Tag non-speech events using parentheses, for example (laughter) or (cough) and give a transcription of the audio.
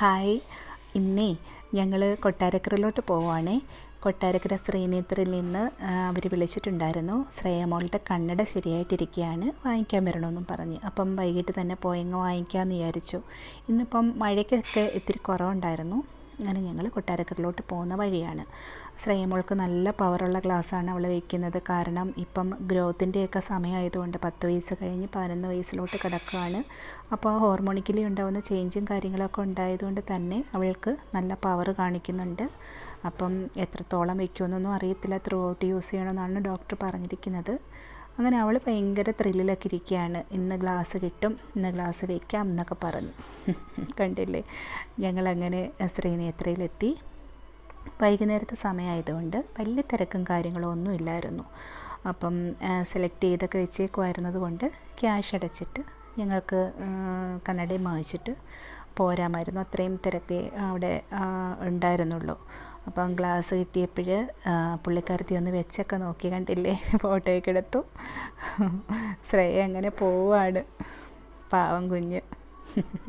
Hi. ഇന്നേ ഞങ്ങൾ കൊട്ടാരക്കരയിലോട്ട് പോവുകയാണേ കൊട്ടാരക്കര ശ്രീനേത്രയിൽ നിന്ന് അവർ വിളിച്ചിട്ടുണ്ടായിരുന്നു. ശ്രേയമോളുടെ കണ്ണട ശരിയായിട്ടിരിക്കുകയാണ് വാങ്ങിക്കാൻ വരണമെന്നും പറഞ്ഞ്. അപ്പം വൈകിട്ട് തന്നെ പോയങ്ങ് വാങ്ങിക്കാമെന്ന് വിചാരിച്ചു. ഇന്നിപ്പം മഴയ്ക്കൊക്കെ ഇത്തിരി കുറവുണ്ടായിരുന്നു. അങ്ങനെ ഞങ്ങൾ കൊട്ടാരക്കരയിലോട്ട് പോകുന്ന വഴിയാണ്. ശ്രേയമോൾക്ക് നല്ല പവറുള്ള ഗ്ലാസ്സാണ് അവൾ വയ്ക്കുന്നത് കാരണം ഇപ്പം ഗ്രോത്തിന്റെയൊക്കെ സമയമായതുകൊണ്ട് പത്ത് വയസ്സ് കഴിഞ്ഞ് പതിനൊന്ന് വയസ്സിലോട്ട് കിടക്കുകയാണ് അപ്പോൾ ഹോർമോണിക്കലി ഉണ്ടാകുന്ന ചേഞ്ചും കാര്യങ്ങളൊക്കെ ഉണ്ടായതുകൊണ്ട് തന്നെ അവൾക്ക് നല്ല പവർ കാണിക്കുന്നുണ്ട്. അപ്പം എത്രത്തോളം വയ്ക്കുമെന്നൊന്നും അറിയത്തില്ല. ത്രൂ ഔട്ട് യൂസ് ചെയ്യണമെന്നാണ് ഡോക്ടർ പറഞ്ഞിരിക്കുന്നത്. അങ്ങനെ അവൾ ഭയങ്കര ത്രില്ലിലൊക്കെ ഇരിക്കുകയാണ്. ഇന്ന് ഗ്ലാസ് കിട്ടും ഇന്ന് ഗ്ലാസ് വയ്ക്കാം എന്നൊക്കെ പറഞ്ഞു. (laughs) കണ്ടില്ലേ? ഞങ്ങളങ്ങനെ ശ്രീനേത്രയിലെത്തി. വൈകുന്നേരത്തെ സമയമായതുകൊണ്ട് വലിയ തിരക്കും കാര്യങ്ങളും ഒന്നും ഇല്ലായിരുന്നു. അപ്പം സെലക്ട് ചെയ്തൊക്കെ വെച്ചേക്കുമായിരുന്നത് കൊണ്ട് ക്യാഷ് അടച്ചിട്ട് ഞങ്ങൾക്ക് കണ്ണടയും വാങ്ങിച്ചിട്ട് പോരാമായിരുന്നു. അത്രയും തിരക്കേ അവിടെ ഉണ്ടായിരുന്നുള്ളൂ. അപ്പം ഗ്ലാസ് കിട്ടിയപ്പോൾ പുള്ളിക്കാരത്തി ഒന്ന് വെച്ചൊക്കെ നോക്കി കണ്ടില്ലേ? ഫോട്ടോയൊക്കെ എടുത്തു (laughs) ശ്രേയ അങ്ങനെ പോവാണ്. പാവം കുഞ്ഞ്. (laughs)